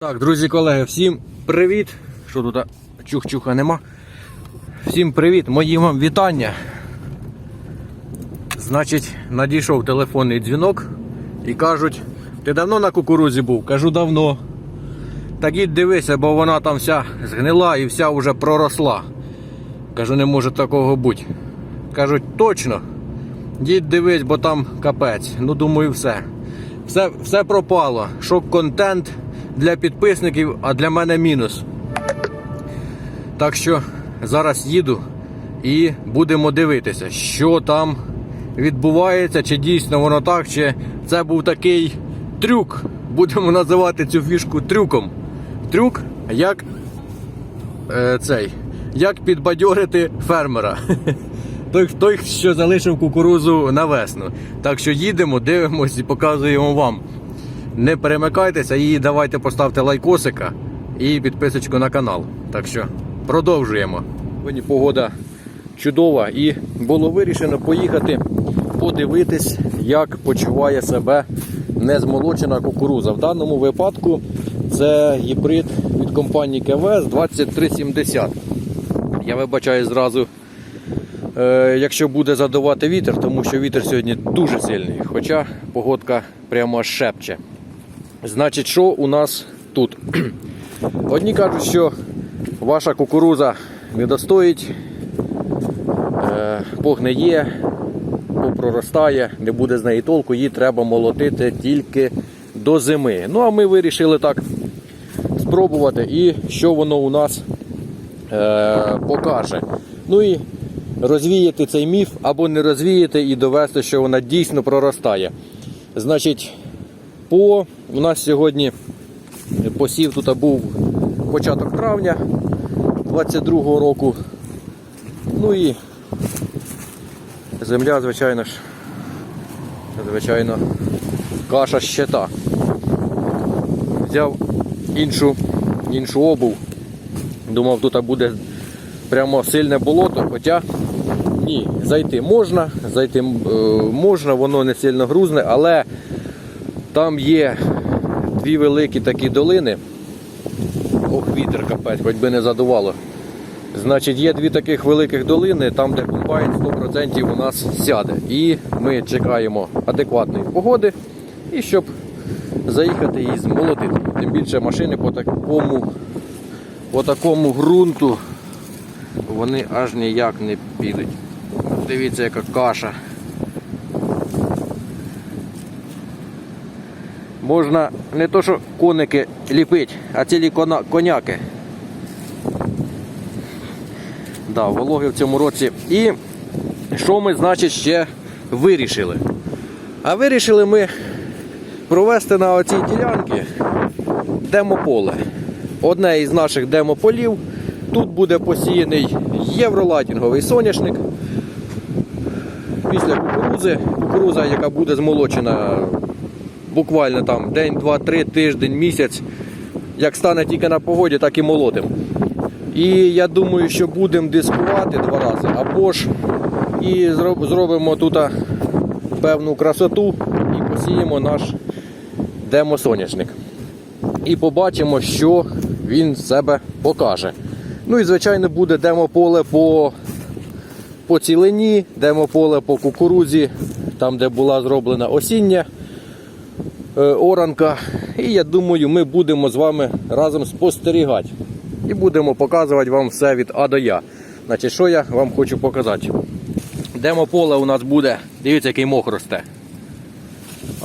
Так, друзі, колеги, всім привіт. Що тут чух-чуха нема. Всім привіт, мої вам вітання. Значить, надійшов телефонний дзвінок і кажуть, ти давно на кукурузі був? Кажу, давно. Так і дивися, бо вона там вся згнила і вся вже проросла. Кажу, не може такого бути. Кажуть, точно. Дід дивись, бо там капець. Ну, думаю, все. Все, все пропало. Шок-контент для підписників, а для мене мінус. Так що зараз їду і будемо дивитися, що там відбувається, чи дійсно воно так, чи це був такий трюк. Будемо називати цю фішку трюком. Трюк, як е, цей, як підбадьорити фермера. Той, той, що залишив кукурузу на весну. Так що їдемо, дивимося і показуємо вам. Не перемикайтеся і давайте поставте лайкосика і підписочку на канал. Так що продовжуємо. Сьогодні погода чудова і було вирішено поїхати подивитись, як почуває себе незмолочена кукуруза. В даному випадку це гібрид від компанії КВС 2370. Я вибачаю зразу, е, якщо буде задувати вітер, тому що вітер сьогодні дуже сильний, хоча погодка прямо шепче. Значить, що у нас тут? Одні кажуть, що ваша кукуруза не достоїть, е, погниє, попроростає, не буде з неї толку, її треба молотити тільки до зими. Ну, а ми вирішили так спробувати і що воно у нас е, покаже. Ну і розвіяти цей міф або не розвіяти і довести, що вона дійсно проростає. Значить, по у нас сьогодні посів тут був початок травня 22-го року. Ну і земля, звичайно ж, звичайно, каша щита. Взяв іншу, іншу обув. Думав, тут буде прямо сильне болото, хоча ні, зайти можна, зайти е, можна, воно не сильно грузне, але там є дві великі такі долини. Ох, вітер капець, хоч би не задувало. Значить, є дві таких великих долини, там, де комбайн 100% у нас сяде. І ми чекаємо адекватної погоди, і щоб заїхати і змолотити. Тим більше машини по такому, по такому ґрунту вони аж ніяк не підуть. Дивіться, яка каша. Можна не то, що коники ліпити, а цілі коняки. Да, вологи в цьому році. І що ми, значить, ще вирішили? А вирішили ми провести на оцій ділянці демополе. Одне із наших демополів. Тут буде посіяний євролатінговий соняшник. Після кукурузи, кукуруза, яка буде змолочена буквально там день, два, три, тиждень, місяць. Як стане тільки на погоді, так і молотим. І я думаю, що будемо дискувати два рази, або ж і зробимо тут певну красоту і посіємо наш демосоняшник. І побачимо, що він себе покаже. Ну і звичайно буде демополе по, по цілині, демополе по кукурузі, там де була зроблена осіння оранка. І я думаю, ми будемо з вами разом спостерігати. І будемо показувати вам все від А до Я. Значить, що я вам хочу показати? Демополе у нас буде. Дивіться, який мох росте.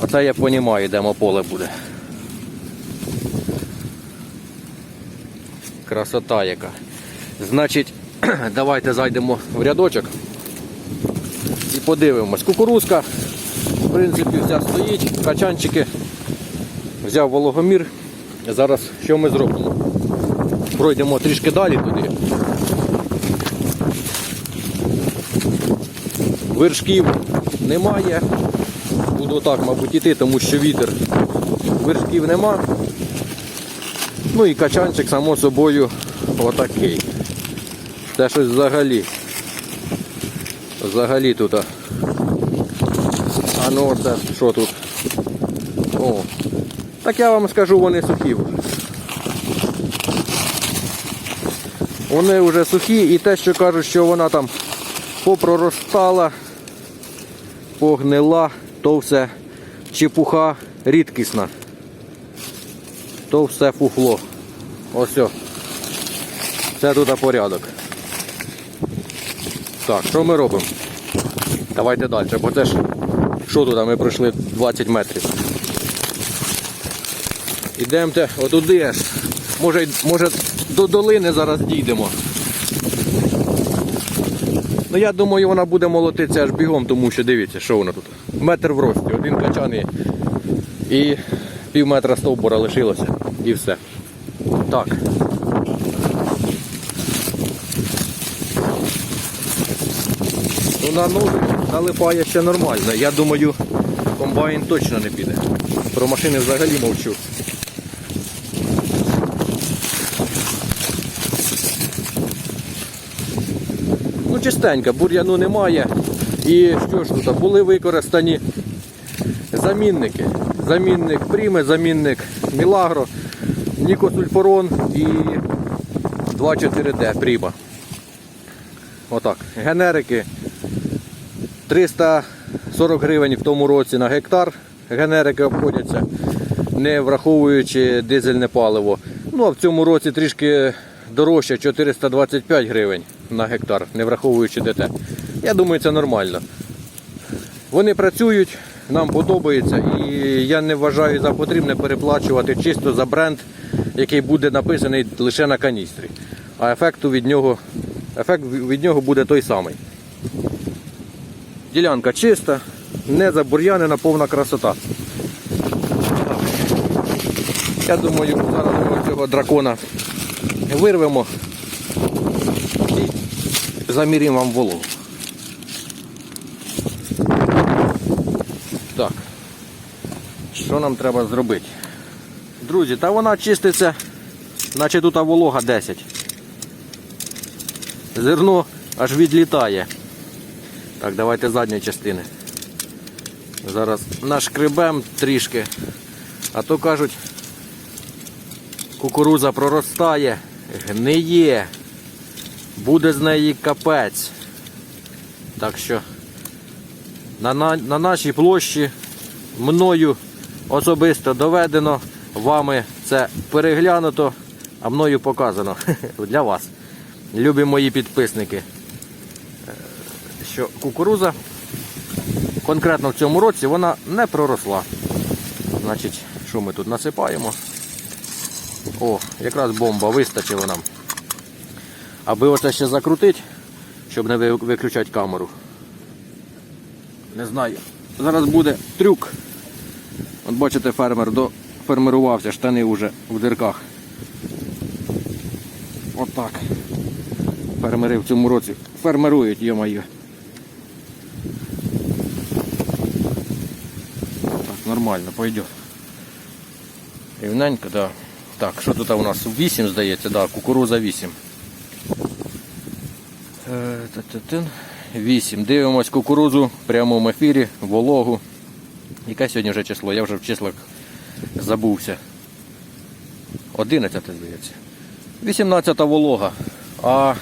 Оце я розумію, демополе буде. Красота яка. Значить, давайте зайдемо в рядочок і подивимось. Кукурузка, в принципі, вся стоїть, качанчики. Взяв вологомір. Зараз що ми зробимо? Пройдемо трішки далі туди. Вершків немає. Буду так, мабуть, іти, тому що вітер. Вершків нема. Ну і качанчик, само собою, отакий. Це щось взагалі. Взагалі тут. а. Ну це що тут? О. Так я вам скажу, вони сухі вже. Вони вже сухі і те, що кажуть, що вона там попроростала, погнила, то все чепуха рідкісна. То все фуфло. Ось. О. Це тут порядок. Так, що ми робимо? Давайте далі, бо це ж що тут ми пройшли 20 метрів. Ідемте отуди аж. Може, може до долини зараз дійдемо. Ну я думаю, вона буде молотитися аж бігом, тому що дивіться, що вона тут. Метр в рості, один качан і, і пів метра стовбура лишилося. І все. Так. Ну на ногу налипає ще нормально. Я думаю, комбайн точно не піде. Про машини взагалі мовчу. Ну, бур'яну немає. І що ж тут, були використані замінники. Замінник Пріме, замінник Мілагро, Нікосульфорон і 2,4D Пріма. Отак. Генерики 340 гривень в тому році на гектар. Генерики обходяться, не враховуючи дизельне паливо. Ну а в цьому році трішки дорожче 425 гривень на гектар, не враховуючи ДТ. Я думаю, це нормально. Вони працюють, нам подобається, і я не вважаю за потрібне переплачувати чисто за бренд, який буде написаний лише на каністрі. А ефекту від нього, ефект від нього буде той самий. Ділянка чиста, не забур'янена, повна красота. Я думаю, зараз ми цього дракона вирвемо і вам вологу. Так. Що нам треба зробити? Друзі, та вона чиститься, наче тут волога 10. Зерно аж відлітає. Так, давайте задньої частини. Зараз нашкребем трішки. А то кажуть, кукуруза проростає, гниє, буде з неї капець. Так що на, на, на нашій площі мною особисто доведено, вами це переглянуто, а мною показано для вас. Любі мої підписники що кукуруза конкретно в цьому році вона не проросла. Значить, що ми тут насипаємо? О, якраз бомба вистачило нам. Аби оце ще закрутити, щоб не виключати камеру. Не знаю. Зараз буде трюк. От бачите, фермер дофермерувався, штани вже в дирках. Отак. Фермери в цьому році фермерують, йо-моє. Так, нормально, пойдет. Рівненько, да. Так, що тут у нас? 8, здається, да, кукуруза 8. Е, та-та-тин. 8. Дивимось кукурузу в прямому ефірі, вологу. Яке сьогодні вже число? Я вже в числах забувся. 11, здається. 18 волога. А е,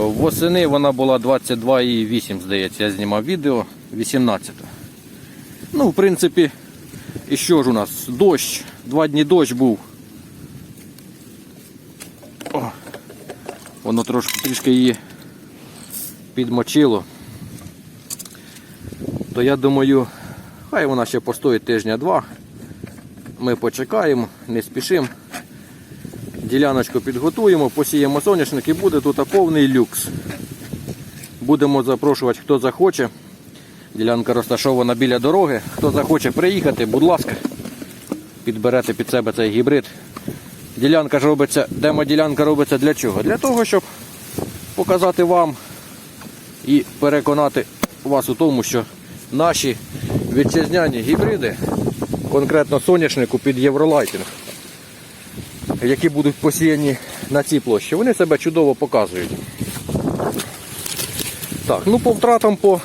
восени вона була 22,8, здається. Я знімав відео. 18. Ну, в принципі, і що ж у нас? Дощ. Два дні дощ був. Воно трошки трішки її підмочило. То я думаю, хай вона ще постоїть тижня-два. Ми почекаємо, не спішимо. Діляночку підготуємо, посіємо соняшник і буде тут повний люкс. Будемо запрошувати, хто захоче. Ділянка розташована біля дороги. Хто захоче приїхати, будь ласка, підберете під себе цей гібрид. Ділянка ж робиться, демоділянка робиться для чого? Для того, щоб показати вам і переконати вас у тому, що наші вітчизняні гібриди, конкретно соняшнику під євролайтинг, які будуть посіяні на цій площі, вони себе чудово показують. Так, ну по втратам по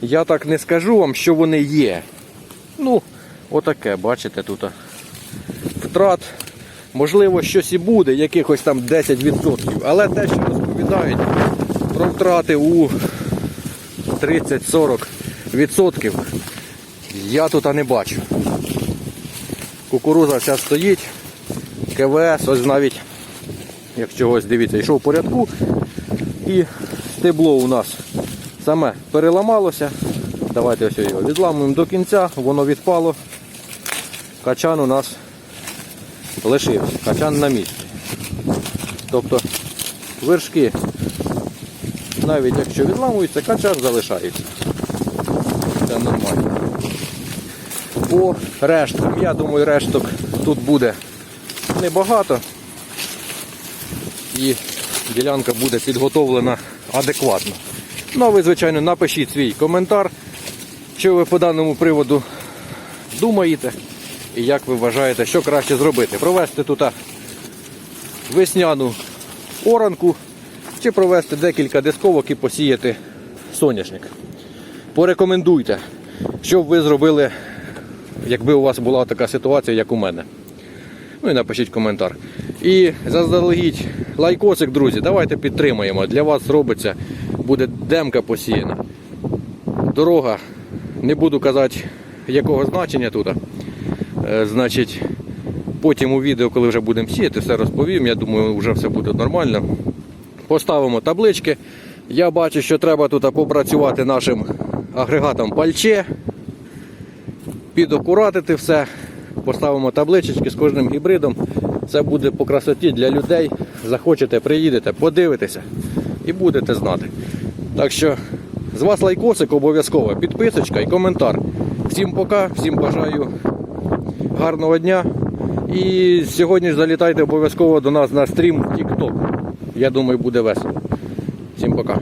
я так не скажу вам, що вони є. Ну, отаке, бачите, тут втрат Можливо, щось і буде, якихось там 10%. Але те, що розповідають про втрати у 30-40%, я тут не бачу. Кукуруза вся стоїть, КВС, ось навіть, як чогось дивіться, йшов по рядку. І стебло у нас саме переламалося. Давайте ось його відламуємо до кінця, воно відпало. Качан у нас лишився, качан на місці. Тобто вершки, навіть якщо відламуються, качан залишається. Це нормально. По решткам, я думаю, решток тут буде небагато. І ділянка буде підготовлена адекватно. Ну, а ви, звичайно, напишіть свій коментар, що ви по даному приводу думаєте і як ви вважаєте, що краще зробити. Провести тут весняну оранку чи провести декілька дисковок і посіяти соняшник. Порекомендуйте, що б ви зробили, якби у вас була така ситуація, як у мене. Ну і напишіть коментар. І заздалегідь лайкосик, друзі, давайте підтримаємо. Для вас робиться, буде демка посіяна. Дорога, не буду казати, якого значення тут. Е, Значить, потім у відео, коли вже будемо сіяти, все розповім. Я думаю, вже все буде нормально. Поставимо таблички. Я бачу, що треба тут попрацювати нашим агрегатом пальче підокуратити все, поставимо таблички з кожним гібридом. Це буде по красоті для людей. Захочете, приїдете, подивитеся і будете знати. Так що з вас лайкосик обов'язково, підписочка і коментар. Всім пока, всім бажаю гарного дня. І сьогодні ж залітайте обов'язково до нас на стрім TikTok. Я думаю, буде весело. Всім пока.